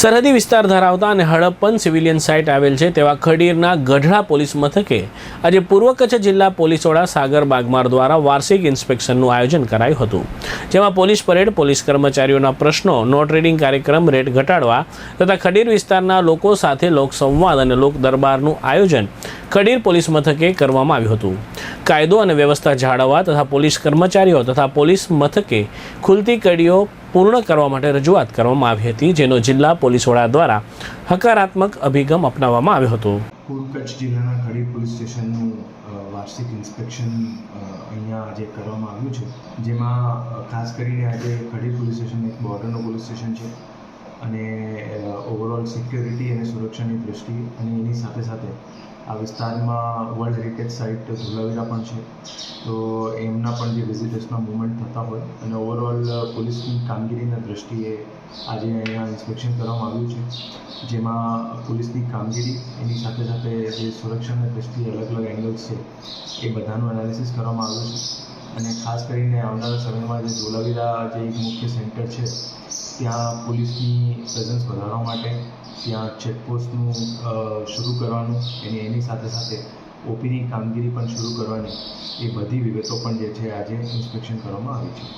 સરહદી વિસ્તાર ધરાવતા અને હડપ્પન સિવિલિયન સાઇટ આવેલ છે તેવા ખડીરના ગઢડા પોલીસ મથકે આજે પૂર્વ કચ્છ જિલ્લા પોલીસ વડા સાગર બાગમાર દ્વારા વાર્ષિક ઇન્સ્પેક્શનનું આયોજન કરાયું હતું. જેમાં પોલીસ પરેડ, પોલીસ કર્મચારીઓના પ્રશ્નો નોટ રીડિંગ કાર્યક્રમ રેટ ઘટાડવા તથા ખડીર વિસ્તારના લોકો સાથે લોકસંવાદ અને લોક દરબારનું આયોજન ખડીર પોલીસ મથકે કરવામાં આવ્યું હતું. કાયદો અને વ્યવસ્થા જાળવવા તથા પોલીસ કર્મચારીઓ તથા પોલીસ મથકે ખુલતી કડીઓ પૂર્ણ કરવા માટે રજૂઆત કરવામાં આવી હતી, જેનો જિલ્લા પોલીસ વડા દ્વારા હકારાત્મક અભિગમ અપનાવવામાં આવ્યો હતો. પૂર્વ કચ્છ જિલ્લાના કડી પોલીસ સ્ટેશનનું વાર્ષિક ઇન્સ્પેક્શન અહીંયા આજે કરવામાં આવ્યું છે. જેમાં ખાસ કરીને આજે કડી પોલીસ સ્ટેશન એક બોર્ડરનું પોલીસ સ્ટેશન છે. અને ઓવરઓલ સિક્યોરિટી અને સુરક્ષાની દ્રષ્ટિ અને એની સાથે આ વિસ્તારમાં વર્લ્ડ હેરિટેજ સાઇટ ધોલાવીરા પણ છે. તો એમના પણ જે વિઝિટર્સના મુવમેન્ટ થતા હોય અને ઓવરઓલ પોલીસની કામગીરીના દૃષ્ટિએ આજે અહીંયા ઇન્સ્પેક્શન કરવામાં આવ્યું છે. જેમાં પોલીસની કામગીરી, એની સાથે સાથે જે સુરક્ષાના દૃષ્ટિએ અલગ અલગ એંગલ્સ છે, એ બધાનું એનાલિસિસ કરવામાં આવ્યું છે. અને ખાસ કરીને આવનારા સમયમાં જે ધોલાવીરા જે એક મુખ્ય સેન્ટર છે ત્યાં પોલીસની પ્રેઝન્સ વધારવા માટે ત્યાં ચેકપોસ્ટનું શરૂ કરવાનું, એની એની સાથે સાથે ઓપીની કામગીરી પણ શરૂ કરવાની, એ બધી વિગતો પણ જે છે આજે ઇન્સ્પેક્શન કરવામાં આવી છે.